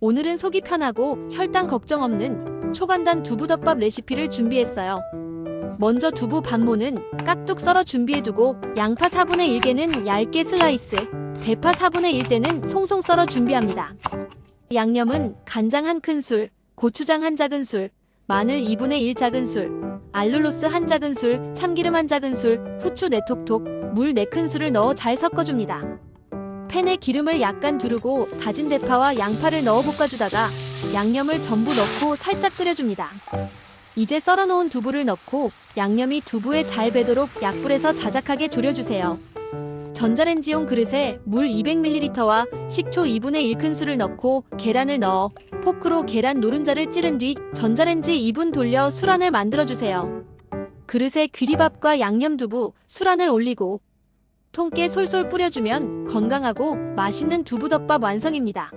오늘은 속이 편하고 혈당 걱정 없는 초간단 두부덮밥 레시피를 준비했어요. 먼저 두부 반모는 깍둑 썰어 준비해두고 양파 4분의 1개는 얇게 슬라이스, 대파 4분의 1대는 송송 썰어 준비합니다. 양념은 간장 한 큰술, 고추장 한 작은술, 마늘 2분의 1 작은술, 알룰로스 한 작은술, 참기름 한 작은술, 후추 4톡톡, 물 4큰술을 넣어 잘 섞어줍니다. 팬에 기름을 약간 두르고 다진 대파와 양파를 넣어 볶아주다가 양념을 전부 넣고 살짝 끓여줍니다. 이제 썰어놓은 두부를 넣고 양념이 두부에 잘 배도록 약불에서 자작하게 졸여주세요. 전자레인지용 그릇에 물 200ml와 식초 2분의 1큰술을 넣고 계란을 넣어 포크로 계란 노른자를 찌른 뒤 전자레인지 2분 돌려 술안을 만들어주세요. 그릇에 귀리밥과 양념두부, 술안을 올리고 통깨 솔솔 뿌려주면 건강하고 맛있는 두부덮밥 완성입니다.